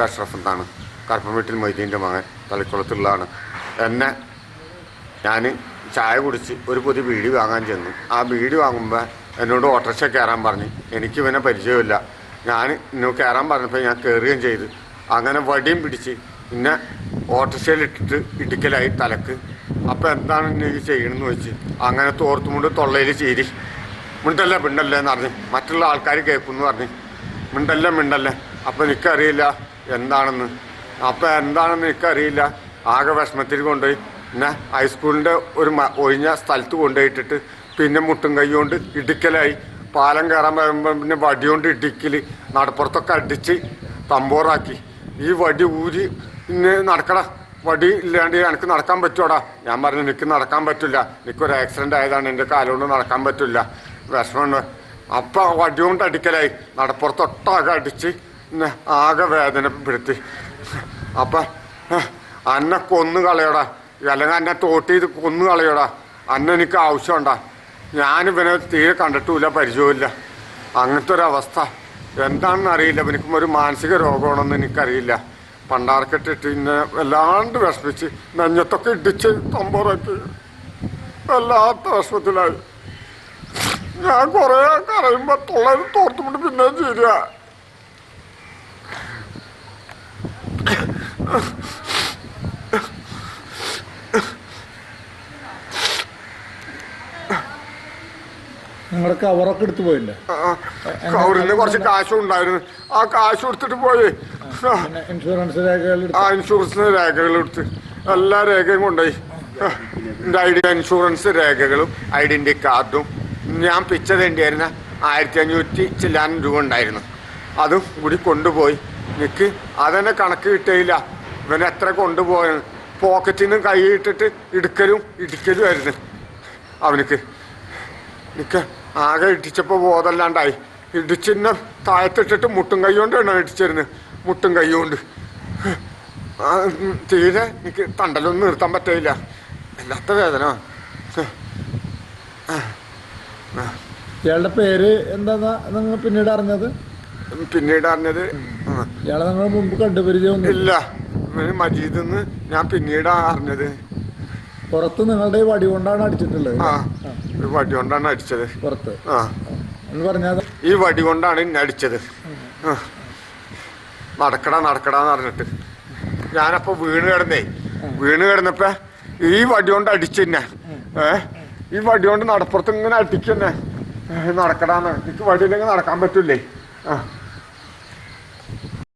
പേര് അഷ്റഫ് എന്നാണ് കറുപ്പം വീട്ടിൽ മൊയ്തീന്റെ മകൻ തളിക്കുളത്തുള്ളതാണ് എന്നെ ഞാൻ ചായ കുടിച്ച് ഒരു പുതിയ ബീഡി വാങ്ങാൻ ചെന്നു. ആ ബീഡി വാങ്ങുമ്പോൾ എന്നോട് ഓട്ടോറിക്ഷ കയറാൻ പറഞ്ഞു. എനിക്ക് ഇവനെ പരിചയമില്ല. ഞാൻ ഇന്ന് കയറാൻ പറഞ്ഞപ്പോൾ ഞാൻ കയറുകയും ചെയ്തു. അങ്ങനെ വടിയും പിടിച്ച് പിന്നെ ഓട്ടോറിക്ഷയിൽ ഇട്ടിട്ട് ഇടിക്കലായി തലക്ക്. അപ്പോൾ എന്താണ് നീ ചെയ്യണമെന്ന് വെച്ച് അങ്ങനെ തോർത്തുമുണ്ട് തൊള്ളയിൽ ചീരി. മിണ്ടല്ല മിണ്ടല്ലേ എന്ന് പറഞ്ഞ്. മറ്റുള്ള ആൾക്കാർ കേൾക്കുമെന്ന് പറഞ്ഞ്. മിണ്ടല്ല മിണ്ടല്ലേ? അപ്പോൾ എനിക്കറിയില്ല. എന്താണെന്ന്? അപ്പൊ എന്താണെന്ന് എനിക്കറിയില്ല. ആകെ വിഷമത്തിൽ കൊണ്ടുപോയി. പിന്നെ ഹൈസ്കൂളിന്റെ ഒരു ഒഴിഞ്ഞ സ്ഥലത്ത് കൊണ്ടുപോയിട്ടിട്ട് പിന്നെ മുട്ടും കൈ കൊണ്ട് ഇടിക്കലായി. പാലം കയറാൻ വരുമ്പോൾ പിന്നെ വടി കൊണ്ട് ഇടിക്കൽ നടപ്പുറത്തൊക്കെ അടിച്ച് തമ്പോറാക്കി. ഈ വടി ഊരി ഇന്ന് നടക്കട. വടി ഇല്ലാണ്ട് എനിക്ക് നടക്കാൻ പറ്റുമോടാ ഞാൻ പറഞ്ഞു എനിക്ക് നടക്കാൻ പറ്റില്ല. എനിക്കൊരു ആക്സിഡന്റ് ആയതാണ്. എന്റെ കാലുകൊണ്ട് നടക്കാൻ പറ്റില്ല. വിഷമമുണ്ട് അപ്പം വടി കൊണ്ട് അടിക്കലായി. നടപ്പുറത്തൊട്ടാകെ അടിച്ച് എന്നെ ആകെ വേദനപ്പെടുത്തി അപ്പം അന്നെ കൊന്നു കളയടാ. അല്ലെങ്കിൽ അന്നെ തോട്ടി ഇത് കൊന്നു കളയടാ. അന്നെ എനിക്ക് ആവശ്യമുണ്ടാ ഞാൻ ഇവനെ തീരെ കണ്ടിട്ടില്ല പരിചയമില്ല അങ്ങനത്തെ ഒരു അവസ്ഥ. എന്താണെന്ന് അറിയില്ല. എനിക്കും ഒരു മാനസിക രോഗമാണെന്ന് എനിക്കറിയില്ല. പണ്ടാർക്കെട്ടിട്ട് ഇന്നെ വല്ലാണ്ട് വിഷമിച്ച് നെഞ്ഞത്തൊക്കെ ഇടിച്ച് തമ്പുറക്കി വല്ലാത്ത വിഷമത്തിലായി. ഞാൻ കുറേ കരയുമ്പോ തൊള്ളയിൽ തോർത്തുകൊണ്ട് പിന്നെ ചേരുക. നിങ്ങളുടെ കവറൊക്കെ എടുത്തു പോയില്ലേ? കവറിന് കുറച്ച് കാശും ഉണ്ടായിരുന്നു. ആ കാശ് എടുത്തിട്ട് പോയി. ഇൻഷുറൻസ് രേഖകൾ ആ ഇൻഷുറൻസിന് രേഖകൾ എടുത്ത്. എല്ലാ രേഖയും കൊണ്ടുപോയി. എന്റെ ഐ ഇൻഷുറൻസ് രേഖകളും ഐഡന്റി കാർഡും. ഞാൻ പിച്ച തേണ്ടിയായിരുന്ന ആയിരത്തി അഞ്ഞൂറ്റി ചില്ലാനും രൂപ ഉണ്ടായിരുന്നു. അതും കൂടി കൊണ്ടുപോയി. എനിക്ക് അതെന്നെ കണക്ക് കിട്ടിയില്ല. ഇവൻ എത്ര കൊണ്ടുപോയത് പോക്കറ്റിൽ നിന്ന് കൈ ഇട്ടിട്ട് ഇടുക്കലും ഇടിക്കലും ആയിരുന്നു. അവനക്ക് എനിക്ക് ആകെ ഇടിച്ചപ്പോൾ ബോധമല്ലാണ്ടായി ഇടിച്ചിന്നെ താഴത്തിട്ടിട്ട് മുട്ടും കൈ കൊണ്ടാണ് ഇടിച്ചിരുന്നത് മുട്ടും കൈ കൊണ്ട്. തീരെ എനിക്ക് തണ്ടലൊന്നും നിർത്താൻ പറ്റില്ല വല്ലാത്ത വേദന. ഇയാളുടെ പേര് എന്താന്നാ നിങ്ങൾ പിന്നീട് അറിഞ്ഞത്? പിന്നീട് അറിഞ്ഞത് ഇയാളെ നിങ്ങൾ മുമ്പ് കണ്ടുപരിചയം ഇല്ല. ഇവന് മജീദ് എന്ന് ഞാൻ പിന്നീട് അറിഞ്ഞത്. പുറത്ത് നിങ്ങളുടെ വടി കൊണ്ടാണ് അടിച്ചിട്ടുള്ളത്? ആ ഒരു വടി കൊണ്ടാണ് അടിച്ചത്. പുറത്ത്? ആ. എന്ന് പറഞ്ഞാൽ ഈ വടി കൊണ്ടാണ് എന്നെ അടിച്ചത്. ആ. നടക്കടാ നടക്കടാന്ന് പറഞ്ഞിട്ട് ഞാനപ്പോ വീണ് കിടന്നേ. വീണ് കിടന്നപ്പോ ഈ വടി കൊണ്ട് അടിച്ചെന്നെ ഏ? ഈ വടി കൊണ്ട് നടപ്പുറത്ത് ഇങ്ങനെ അടിക്കന്നെ ഏ, നടക്കടാന്ന്. എനിക്ക് വടിയില്ലെങ്കിൽ നടക്കാൻ പറ്റൂലേ. ആ.